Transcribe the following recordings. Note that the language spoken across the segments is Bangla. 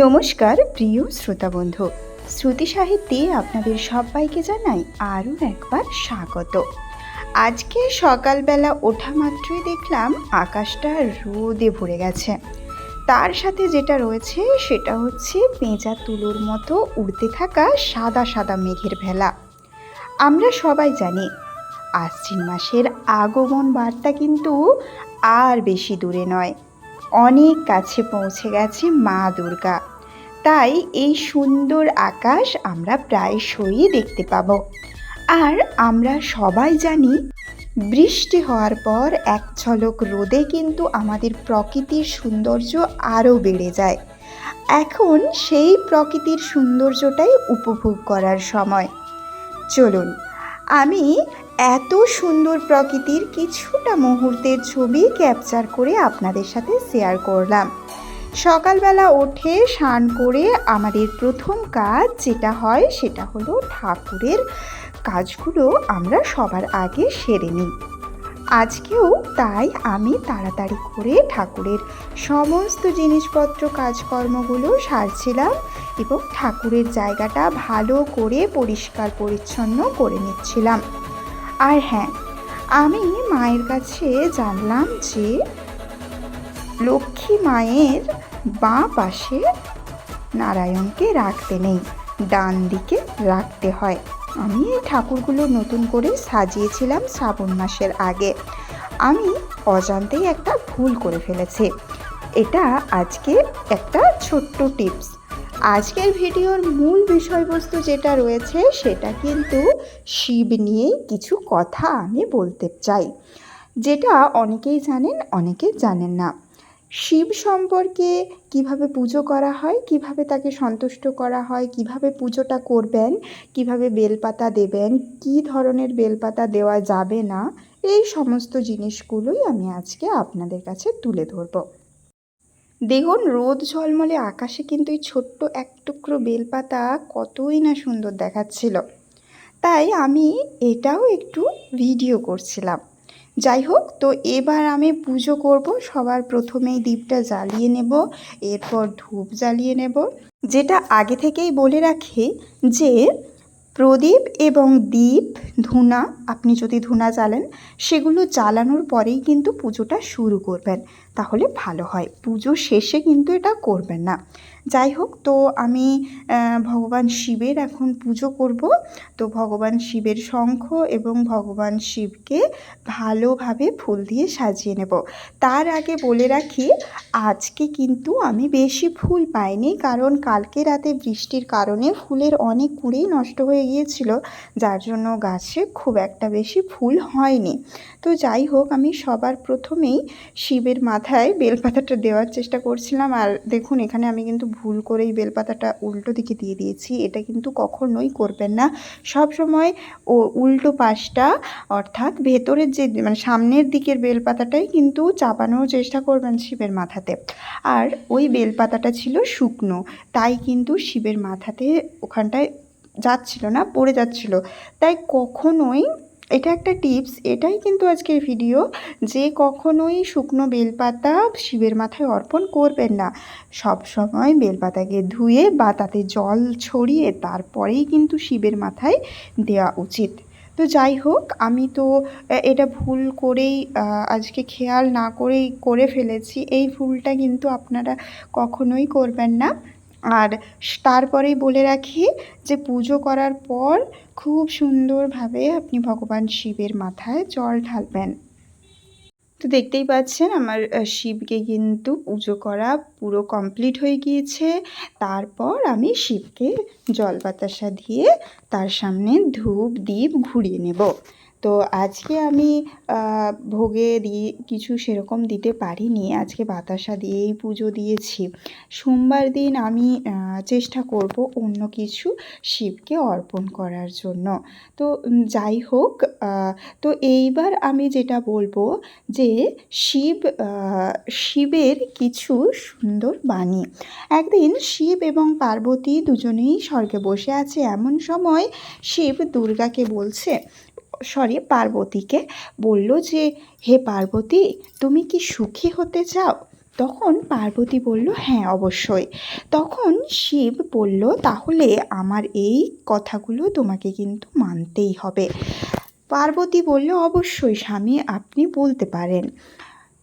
নমস্কার, প্রিয় শ্রোতা বন্ধু। শ্রুতি সাহিত্যে আপনাদের সবাইকে জানাই আরও একবার স্বাগত। আজকে সকালবেলা ওঠা মাত্রই দেখলাম আকাশটা রোদে ভরে গেছে। তার সাথে যেটা রয়েছে সেটা হচ্ছে পেঁচা তুলোর মতো উড়তে থাকা সাদা সাদা মেঘের ভেলা। আমরা সবাই জানি, আশ্বিন মাসের আগমন বার্তা কিন্তু আর বেশি দূরে নয়। অনেক কাছে পৌঁছে গেছে মা দুর্গা। তাই এই সুন্দর আকাশ আমরা প্রায়শই দেখতে পাব। আর আমরা সবাই জানি, বৃষ্টি হওয়ার পর এক ঝলক রোদে কিন্তু আমাদের প্রকৃতির সৌন্দর্য আরও বেড়ে যায়। এখন সেই প্রকৃতির সৌন্দর্যটাই উপভোগ করার সময়। চলুন, আমি এত সুন্দর প্রকৃতির কিছুটা মুহূর্তের ছবি ক্যাপচার করে আপনাদের সাথে শেয়ার করলাম। সকালবেলা উঠে স্নান করে আমাদের প্রথম কাজ যেটা হয় সেটা হলো ঠাকুরের কাজগুলো আমরা সবার আগে সেরে নিই। আজকেও তাই আমি তাড়াতাড়ি করে ঠাকুরের সমস্ত জিনিসপত্র, কাজকর্মগুলো সারছিলাম এবং ঠাকুরের জায়গাটা ভালো করে পরিষ্কার পরিচ্ছন্ন করে নিচ্ছিলাম। আর হ্যাঁ আমি মায়ের কাছে জানলাম যে লক্ষ্মী মায়ের বাঁ পাশে নারায়ণকে রাখতে নেই, ডান দিকে রাখতে হয়। আমি এই ঠাকুরগুলো নতুন করে সাজিয়েছিলাম শ্রাবণ মাসের আগে। আমি অজান্তেই একটা ভুল করে ফেলেছি। এটা আজকে একটা ছোট্ট টিপস। আজকের ভিডিওর মূল বিষয়বস্তু যেটা রয়েছে সেটা কিন্তু শিব নিয়েই কিছু কথা আমি বলতে চাই। যেটা অনেকেই জানেন, অনেকে জানেন না। শিব সম্পর্কে কীভাবে পুজো করা হয়, কীভাবে তাকে সন্তুষ্ট করা হয়, কীভাবে পুজোটা করবেন, কীভাবে বেলপাতা দেবেন, কি ধরনের বেলপাতা দেওয়া যাবে না, এই সমস্ত জিনিসগুলোই আমি আজকে আপনাদের কাছে তুলে ধরব। দেখুন, রোদ ঝলমলে আকাশে কিন্তু এই ছোট্ট এক টুকরো বেলপাতা কতই না সুন্দর দেখাচ্ছিল। তাই আমি এটাও একটু ভিডিও করছিলাম। যাই হোক, তো এবার আমি পুজো করব। সবার প্রথমেই দীপটা জ্বালিয়ে নেব, এরপর ধূপ জ্বালিয়ে নেব। যেটা আগে থেকেই বলে রাখি যে প্রদীপ এবং দীপ ধুনা আপনি যদি ধুনা জ্বালেন, সেগুলো জ্বালানোর পরেই কিন্তু পুজোটা শুরু করবেন। তাহলে ভালো হয়। পুজো শেষে কিন্তু এটা করবেন না। যাই হোক, তো আমি ভগবান শিবের এখন পুজো করব। তো ভগবান শিবের শঙ্খ এবং ভগবান শিবকে ভালোভাবে ফুল দিয়ে সাজিয়ে নেব। তার আগে বলে রাখি, আজকে কিন্তু আমি বেশি ফুল পাইনি। কারণ কালকে রাতে বৃষ্টির কারণে ফুলের অনেক কুড়েই নষ্ট হয়ে গিয়েছিল। যার জন্য গাছে খুব একটা বেশি ফুল হয়নি। তো যাই হোক, আমি সবার প্রথমেই শিবের মাথায় বেলপাতাটা দেওয়ার চেষ্টা করছিলাম। আর দেখুন, এখানে আমি কিন্তু ভুল করেই বেলপাতাটা উল্টো দিকে দিয়ে দিয়েছি। এটা কিন্তু কখনোই করবেন না। সব সময় ও উল্টো পাশটা, অর্থাৎ ভেতরের যে মানে সামনের দিকের বেলপাতাটাই কিন্তু চাপানোর চেষ্টা করবেন শিবের মাথাতে। আর ওই বেলপাতাটা ছিল শুকনো, তাই কিন্তু শিবের মাথাতে ওখানটায় যাচ্ছিল না, পড়ে যাচ্ছিল। তাই কখনোই এটা একটা টিপস, এটাই কিন্তু আজকের ভিডিও যে কখনোই শুকনো বেলপাতা শিবের মাথায় অর্পণ করবেন না। সব সময় বেলপাতাকে ধুয়ে বা তাতে জল ছড়িয়ে তারপরেই কিন্তু শিবের মাথায় দেওয়া উচিত। তো যাই হোক, আমি তো এটা ভুল করেই আজকে খেয়াল না করেই করে ফেলেছি। এই ভুলটা কিন্তু আপনারা কখনোই করবেন না। আর তারপরেই বলে রাখি যে পুজো করার পর খুব সুন্দরভাবে আপনি ভগবান শিবের মাথায় জল ঢালবেন। তো দেখতেই পাচ্ছেন আমার শিবকে কিন্তু পুজো করা পুরো কমপ্লিট হয়ে গিয়েছে। তারপর আমি শিবকে জল বাতাসা দিয়ে তার সামনে ধূপ দ্বীপ ঘুরিয়ে নেব। তো আজকে আমি ভোগে দিয়ে কিছু সেরকম দিতে পারিনি। আজকে বাতাসা দিয়েই পুজো দিয়েছি। সোমবার দিন আমি চেষ্টা করব অন্য কিছু শিবকে অর্পণ করার জন্য। তো যাই হোক তো এইবার আমি যেটা বলব যে, শিব শিবের কিছু সুন্দর বাণী। একদিন শিব এবং পার্বতী দুজনেই স্বর্গে বসে আছে। এমন সময় শিব দুর্গাকে বলছে সরি, পার্বতীকে বলল যে, হে পার্বতী, তুমি কি সুখী হতে চাও? তখন পার্বতী বলল হ্যাঁ অবশ্যই। তখন শিব বলল, তাহলে আমার এই কথাগুলো তোমাকে কিন্তু মানতেই হবে। পার্বতী বলল, অবশ্যই স্বামী, আপনি বলতে পারেন।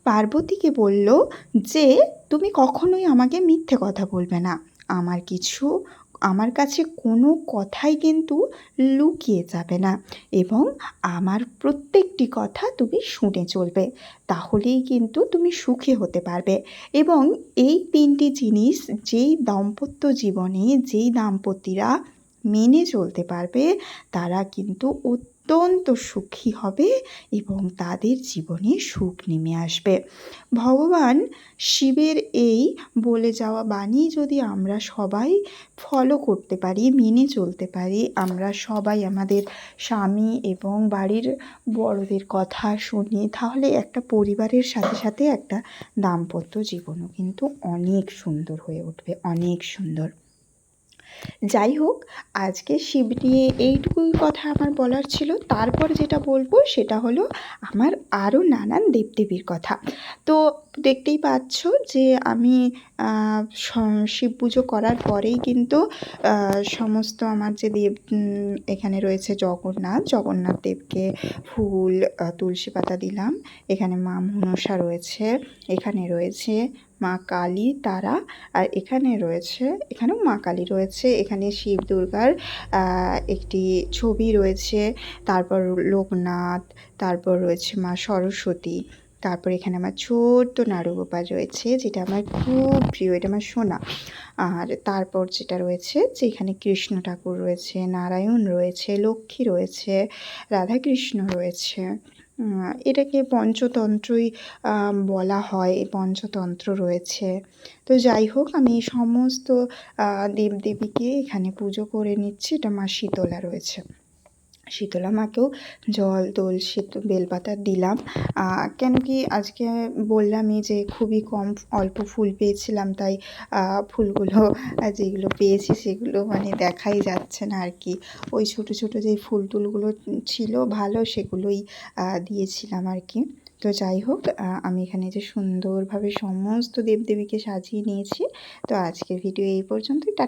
পার্বতীকে বলল যে, তুমি কখনোই আমাকে মিথ্যে কথা বলবে না। আমার কিছু আমার কাছে কোনো কথাই কিন্তু লুকিয়ে যাবে না এবং আমার প্রত্যেকটি কথা তুমি শুনে চলবে। তাহলেই কিন্তু তুমি সুখে হতে পারবে এবং এই তিনটি জিনিস যেই দাম্পত্য জীবনে যেই দাম্পতিরা মেনে চলতে পারবে, তারা কিন্তু অত্যন্ত সুখী হবে এবং তাদের জীবনে সুখ নেমে আসবে। ভগবান শিবের এই বলে যাওয়া বাণী যদি আমরা সবাই ফলো করতে পারি, মেনে চলতে পারি, আমরা সবাই আমাদের স্বামী এবং বাড়ির বড়দের কথা শুনি, তাহলে একটা পরিবারের সাথে সাথে একটা দাম্পত্য জীবনও কিন্তু অনেক সুন্দর হয়ে উঠবে, অনেক সুন্দর। যাই হোক, আজকে শিব নিয়ে এইটুকুই কথা আমার বলার ছিল। তারপর যেটা বলব সেটা হলো আমার আরও নানান দেবদেবীর কথা। তো দেখতেই পাচ্ছ যে আমি শিব পুজো করার পরেই কিন্তু সমস্ত আমার যে দেব এখানে রয়েছে জগন্নাথ জগন্নাথ দেবকে ফুল তুলসী পাতা দিলাম। এখানে মা মনসা রয়েছে, এখানে রয়েছে মা কালী তারা, আর এখানে রয়েছে, এখানেও মা কালী রয়েছে, এখানে শিব দুর্গার একটি ছবি রয়েছে, তারপর লোকনাথ, তারপর রয়েছে মা সরস্বতী। তারপর এখানে আমার ছোট্ট নাড়ুগোপাল রয়েছে, যেটা আমার খুব প্রিয়, এটা আমার সোনা। আর তারপর যেটা রয়েছে যে এখানে কৃষ্ণ ঠাকুর রয়েছে, নারায়ণ রয়েছে, লক্ষ্মী রয়েছে, রাধাকৃষ্ণ রয়েছে। এটাকে পঞ্চতন্ত্রই বলা হয়, এই পঞ্চতন্ত্র রয়েছে। তো যাই হোক, আমি সমস্ত দেবদেবীকে এখানে পুজো করে নিচ্ছি, এটা মা শীতলা রয়েছে। শীতলা মাকেও জল দোল শীত বেলপাতা দিলাম। কেন কি আজকে বললামই যে খুবই কম অল্প ফুল পেয়েছিলাম, তাই ফুলগুলো যেগুলো পেয়েছি সেগুলো মানে দেখাই যাচ্ছে না আর কি। ওই ছোটো ছোটো যেই ফুল টুলগুলো ছিল ভালো সেগুলোই দিয়েছিলাম আর কি। তো যাই হোক আমি এখানে যে সুন্দরভাবে সমস্ত দেবদেবীকে সাজিয়ে নিয়েছি, তো আজকের ভিডিও এই পর্যন্তই, টাটা।